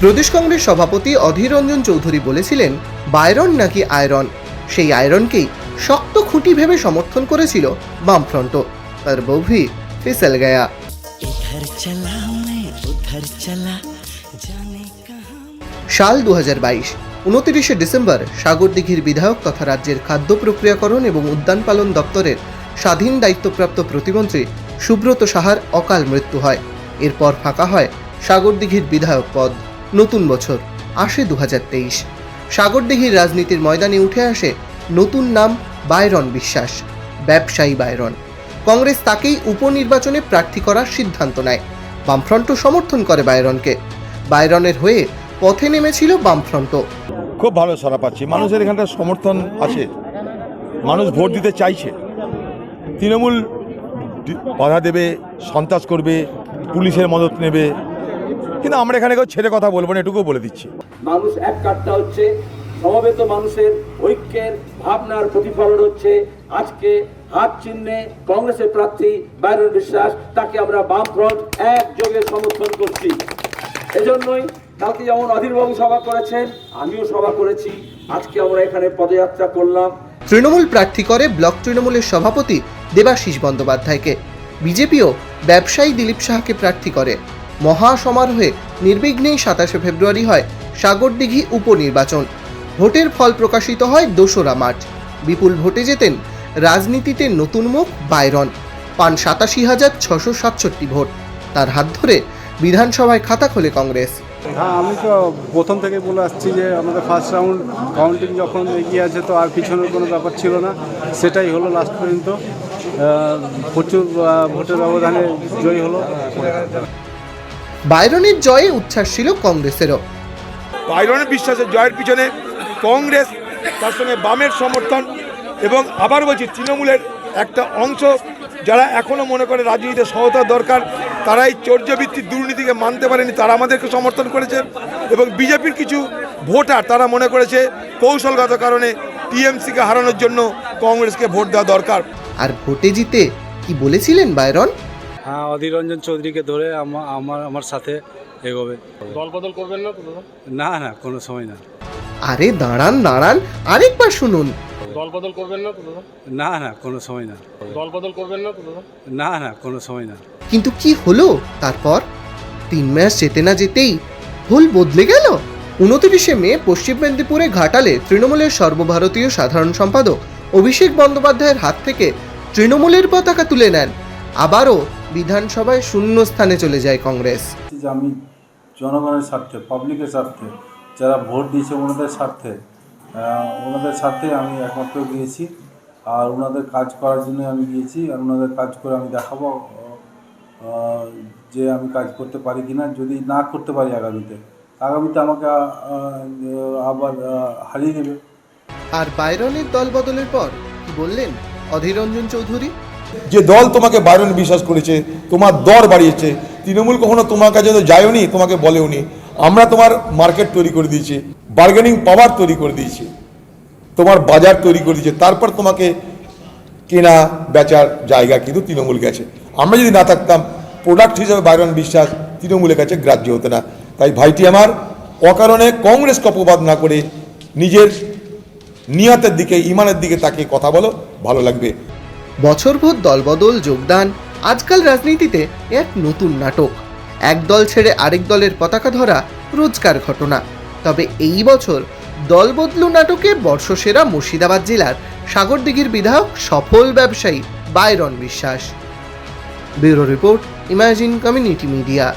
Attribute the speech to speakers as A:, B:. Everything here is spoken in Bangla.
A: প্রদেশ কংগ্রেস সভাপতি অধীর রঞ্জন চৌধুরী বলেছিলেন বায়রন নাকি আয়রন? সেই আয়রনকেই শক্ত খুঁটি ভেবে সমর্থন করেছিল বামফ্রন্ট। তার বভি ফেসেল গায়া সাল দু হাজার বাইশ উনতিরিশে ডিসেম্বর সাগরদিঘির বিধায়ক তথা রাজ্যের খাদ্য প্রক্রিয়াকরণ এবং উদ্যান পালন দপ্তরের স্বাধীন দায়িত্বপ্রাপ্ত প্রতিমন্ত্রী সুব্রত সাহার অকাল মৃত্যু হয়। এরপর ফাঁকা হয় সাগরদিঘির বিধায়ক পদ। নতুন বছর আসে দু হাজার তেইশ রাজনীতির ময়দানে উঠে আসে নতুন নাম বায়রন বিশ্বাস, ব্যবসায়ী বায়রন কংগ্রেস তাকেই উপনির্বাচনে প্রার্থী করার সিদ্ধান্ত নেয়। বামফ্রন্ট সমর্থন করে বায়রনকে বায়রনের হয়ে পথে নেমেছিল বামফ্রন্ট।
B: খুব ভালো সারা পাচ্ছি। মানুষের এখানটা সমর্থন আছে। মানুষ ভোট দিতে চাইছে। তৃণমূল বাধা দেবে, সন্ত্রাস করবে, পুলিশের মদত নেবে। কিন্তু আমরা এখানে কেউ ছেড়ে কথা বলব না এটুকু বলে দিচ্ছি।
C: মানুষ এক কাট্টা হচ্ছে সমবেত মানুষের ঐক্যের ভাবনার প্রতিফলন হচ্ছে। আজকে হাত চিহ্নে কংগ্রেসের প্রার্থী বাইরন বিশ্বাস তাকে আমরা বামফ্রন্ট একযোগে সমর্থন করছি। এজন্যই কালকে যেমন অধীরবাবু সভা করেছেন আমিও সভা করেছি। আজকে আমরা এখানে পদযাত্রা করলাম।
A: তৃণমূল প্রার্থী করে ব্লক তৃণমূলের সভাপতি দেবাশিস বন্দ্যোপাধ্যায়কে। বিজেপিও ব্যবসায়ী দিলীপ সাহাকে প্রার্থী করে। মহা সমারোহে নির্বিঘ্নেই সাতাশে ফেব্রুয়ারি হয় সাগরদিঘি উপনির্বাচন। ভোটের ফল প্রকাশিত হয় দোসরা মার্চ। বিপুল ভোটে জেতেন রাজনীতিতে নতুন মুখ বাইরন। পান সাতাশি হাজার ছশো সাতষট্টি ভোট। তার হাত ধরে বিধানসভায় খাতা খোলে কংগ্রেস।
D: হ্যাঁ আমি তো প্রথম থেকে বলে আসছি যে আমাদের ফার্স্ট রাউন্ড কাউন্টিং যখন এগিয়ে আছে তো আর পিছনের কোনো ব্যাপার ছিল না। সেটাই হলো লাস্ট পর্যন্ত। প্রচুর ভোটের ব্যবধানে জয়ী হলো।
A: বাইরনের জয়ে উচ্ছ্বাস ছিল কংগ্রেসেরও।
B: বাইরনের বিশ্বাসের জয়ের পিছনে কংগ্রেস তার সঙ্গে বামের সমর্থন এবং আবার বলছি তৃণমূলের একটা অংশ যারা এখনও মনে করে রাজনীতিতে সহতার দরকার তারাই চর্যবৃত্তির দুর্নীতিকে মানতে পারেনি তারা আমাদেরকে সমর্থন করেছে এবং বিজেপির কিছু ভোটার তারা মনে করেছে কৌশলগত কারণে টিএমসিকে হারানোর জন্য কংগ্রেসকে ভোট দেওয়া দরকার।
A: আর ভোটে জিতে কি বলেছিলেন বাইরন?
D: হ্যাঁ অধীর রঞ্জন চৌধুরীকে ধরে আমার আমার আমার সাথে এগোবে।
E: দল বদল করবেন না
D: না না কোনো সময় না।
A: আরে দাঁড়ান দাঁড়ান আরেকবার শুনুন।
E: দল বদল করবেন না
D: না না কোনো সময় না।
E: দল বদল করবেন না
D: না না কোনো সময় না।
A: কিন্তু কি হলো? তারপর? তিন ম্যাচ যেতে না যেতেই ভুল বদলে গেল? উনত্রিশে মে পশ্চিম মেদিনীপুরে ঘাটালে তৃণমূলের সর্বভারতীয় সাধারণ সম্পাদক অভিষেক বন্দ্যোপাধ্যায়ের হাত থেকে তৃণমূলের পতাকা তুলে নেন। আবারও বিধানসভায় শূন্য স্থানে চলে যায় কংগ্রেস।
F: যে আমি জনগণের স্বার্থে পাবলিকের স্বার্থে যারা ভোট দিয়েছে ওনাদের স্বার্থে ওনাদের স্বার্থে আমি একমাত্র গিয়েছি। আর ওনাদের কাজ করার জন্য আমি গিয়েছি। আর ওনাদের কাজ করে আমি দেখাবো যে আমি কাজ করতে পারি কি না যদি না করতে পারি আগামীতে আগামীতে আমাকে আবার হারিয়ে দেবে।
A: আর বাইরনের দল বদলের পর কি বললেন অধীররঞ্জন চৌধুরী?
B: যে দল তোমাকে বাইরন বিশ্বাস করেছে, তোমার দর বাড়িয়েছে, তৃণমূল কখনো তোমার কাছে তো যায়ওনি তোমাকে বলেওনি। আমরা তোমার মার্কেট তৈরি করে দিয়েছি বার্গেনিং পাওয়ার তৈরি করে দিয়েছি, তোমার বাজার তৈরি করে দিয়েছে, তারপর তোমাকে কেনা, বেচার জায়গা কিন্তু তৃণমূল গেছে। আমরা যদি না থাকতাম প্রোডাক্ট হিসেবে বাইরন বিশ্বাস তৃণমূলের কাছে গ্রাহ্য হতো না। তাই ভাইটি আমার, অকারণে কংগ্রেসকে অপবাদ না করে নিজের নিয়তের দিকে, ইমানের দিকে তাকে কথা বলো, ভালো লাগবে।
A: বছরভর দলবদল যোগদান, আজকাল রাজনীতিতে এক নতুন নাটক। এক দল ছেড়ে আরেক দলের পতাকা ধরা রোজকার ঘটনা। তবে এই বছর দল বদলু নাটকে বর্ষসেরা মুর্শিদাবাদ জেলার সাগরদিঘির বিধায়ক সফল ব্যবসায়ী Byron Biswas. Bureau report, imagine community media.